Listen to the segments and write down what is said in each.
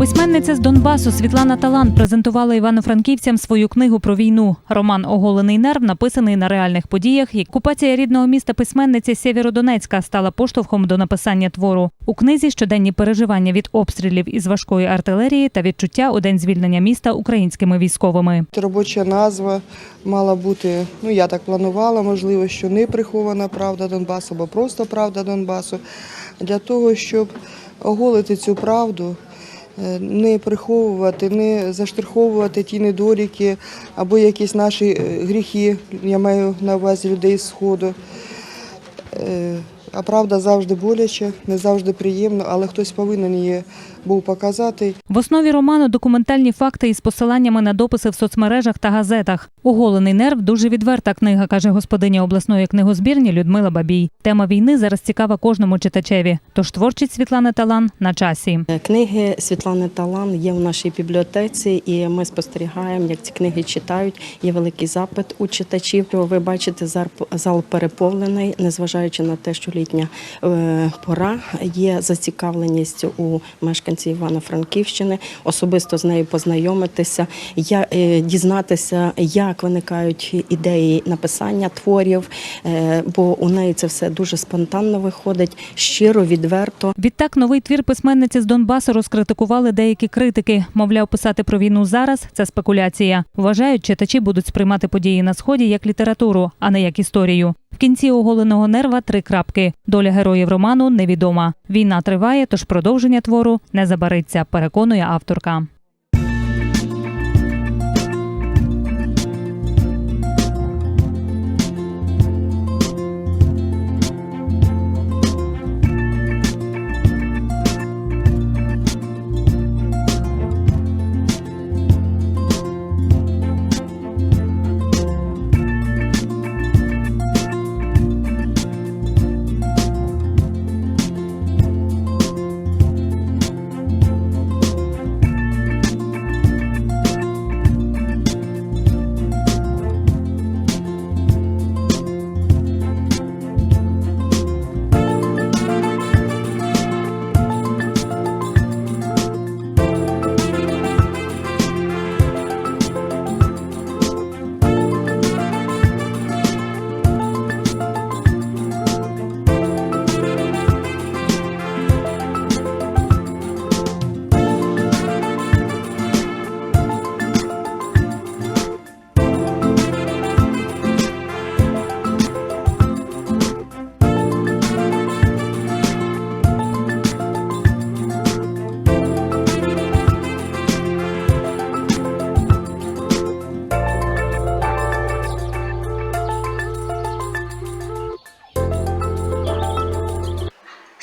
Письменниця з Донбасу Світлана Талан презентувала івано-франківцям свою книгу про війну. Роман Оголений нерв написаний на реальних подіях. І окупація рідного міста письменниці Сєвєродонецька стала поштовхом до написання твору. У книзі щоденні переживання від обстрілів із важкої артилерії та відчуття у день звільнення міста українськими військовими. Робоча назва мала бути, ну я так планувала, можливо, що не прихована правда Донбасу, або просто правда Донбасу, для того, щоб оголити цю правду, не приховувати, не заштриховувати ті недоліки або якісь наші е, гріхи, я маю на увазі людей з Сходу. А правда завжди боляче, не завжди приємно, але хтось повинен її був показати. В основі роману документальні факти із посиланнями на дописи в соцмережах та газетах. Оголений нерв дуже відверта книга, каже господиня обласної книгозбірні Людмила Бабій. Тема війни зараз цікава кожному читачеві. Тож творчість Світлани Талан на часі. Книги Світлани Талан є в нашій бібліотеці, і ми спостерігаємо, як ці книги читають. Є великий запит у читачів. Ви бачите, зар- зал переповнений, незважаючи на те, що літня е, пора є зацікавленість у мешканців Івано-Франківщини, особисто з нею познайомитися, е, дізнатися, як виникають ідеї написання творів, е, бо у неї це все дуже спонтанно виходить, щиро, відверто. Відтак новий твір письменниці з Донбасу розкритикували деякі критики. Мовляв, писати про війну зараз це спекуляція. Вважають, читачі будуть сприймати події на сході як літературу, а не як історію. В кінці оголеного нерва три крапки. Доля героїв роману невідома. Війна триває, тож продовження твору не забариться. Переконує авторка.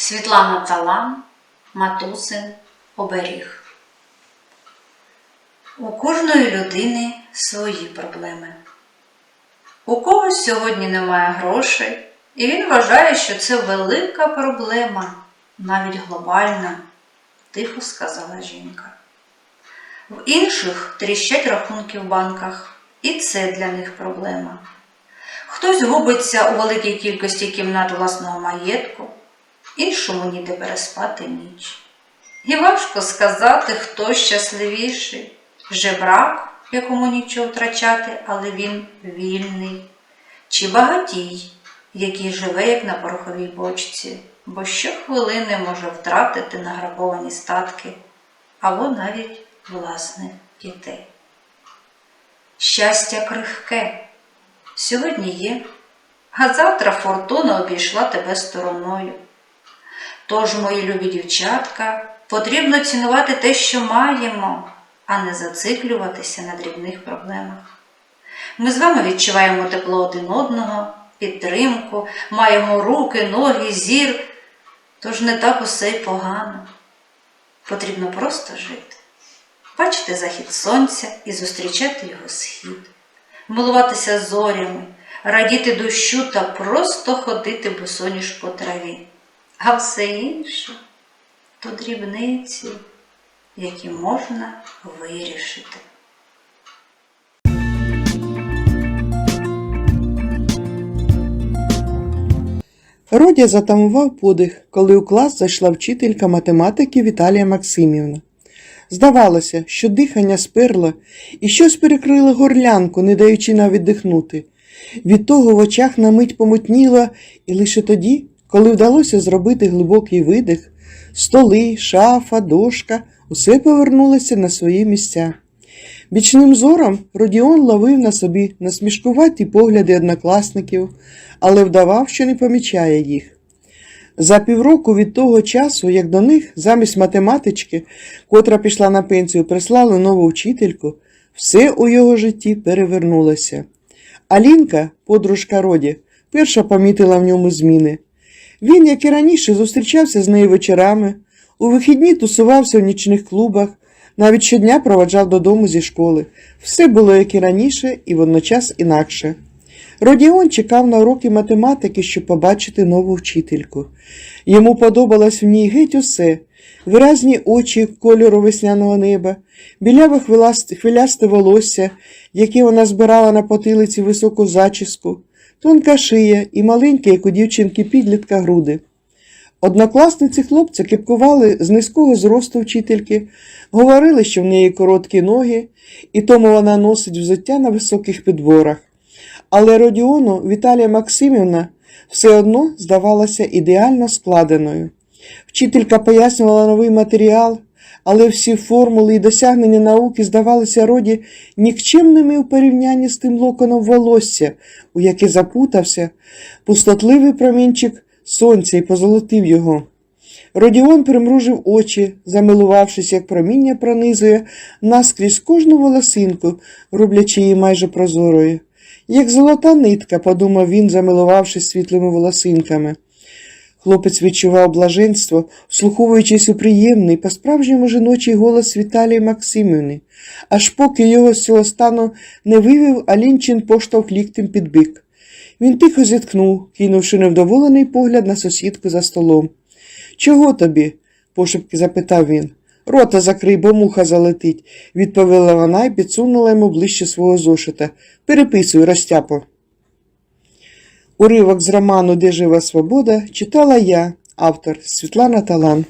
Світлана Талан, Матусин, Оберіг. У кожної людини свої проблеми. У когось сьогодні немає грошей, і він вважає, що це велика проблема, навіть глобальна, тихо сказала жінка. В інших тріщать рахунки в банках, і це для них проблема. Хтось губиться у великій кількості кімнат власного маєтку, іншому ніде переспати ніч. І важко сказати, хто щасливіший жебрак, якому нічого втрачати, але він вільний, чи багатій, який живе, як на пороховій бочці, бо щохвилини може втратити награбовані статки або навіть власних дітей. Щастя крихке сьогодні є, а завтра фортуна обійшла тебе стороною. Тож, мої любі дівчатка, потрібно цінувати те, що маємо, а не зациклюватися на дрібних проблемах. Ми з вами відчуваємо тепло один одного, підтримку, маємо руки, ноги, зір, тож не так усе й погано. Потрібно просто жити, бачити захід сонця і зустрічати його схід, милуватися зорями, радіти дощу та просто ходити босоніж по траві. А все інше то дрібниці, які можна вирішити. Родя затамував подих, коли у клас зайшла вчителька математики Віталія Максимівна. Здавалося, що дихання сперло і щось перекрило горлянку, не даючи навіть дихнути. Від того в очах на мить помутніло, і лише тоді, коли вдалося зробити глибокий видих, столи, шафа, дошка усе повернулося на свої місця. Бічним зором Родіон ловив на собі насмішкуваті погляди однокласників, але вдавав, що не помічає їх. За півроку від того часу, як до них замість математички, котра пішла на пенсію, прислали нову вчительку, все у його житті перевернулося. Алінка, подружка Роді, перша помітила в ньому зміни. Він, як і раніше, зустрічався з нею вечорами, у вихідні тусувався в нічних клубах, навіть щодня проваджав додому зі школи. Все було як і раніше, і водночас інакше. Родіон чекав на уроки математики, щоб побачити нову вчительку. Йому подобалось в ній геть усе виразні очі кольору весняного неба, біляве хвилясте волосся, яке вона збирала на потилиці високу зачіску, тонка шия і маленькі, як у дівчинки підлітка, груди. Однокласниці хлопця кипкували з низького зросту вчительки, говорили, що в неї короткі ноги, і тому вона носить взуття на високих підборах. Але Родіону Віталія Максимівна все одно здавалася ідеально складеною. Вчителька пояснювала новий матеріал, але всі формули і досягнення науки здавалися роді нікчемними у порівнянні з тим локоном волосся, у яке запутався пустотливий промінчик сонця і позолотив його. Родіон примружив очі, замилувавшись, як проміння пронизує наскрізь кожну волосинку, роблячи її майже прозорою. Як золота нитка, подумав він, замилувавшись світлими волосинками. Хлопець відчував блаженство, вслуховуючись у приємний, по-справжньому жіночий голос Віталії Максимівни, аж поки його з цього стану не вивів Алінчин поштовх ліктем під бик. Він тихо зітхнув, кинувши невдоволений погляд на сусідку за столом. Чого тобі? пошепки запитав він. Рота закрий, бо муха залетить, відповіла вона і підсунула йому ближче свого зошита. Переписуй, розтяпо. Уривок з роману Де жива свобода читала я, автор Світлана Талан.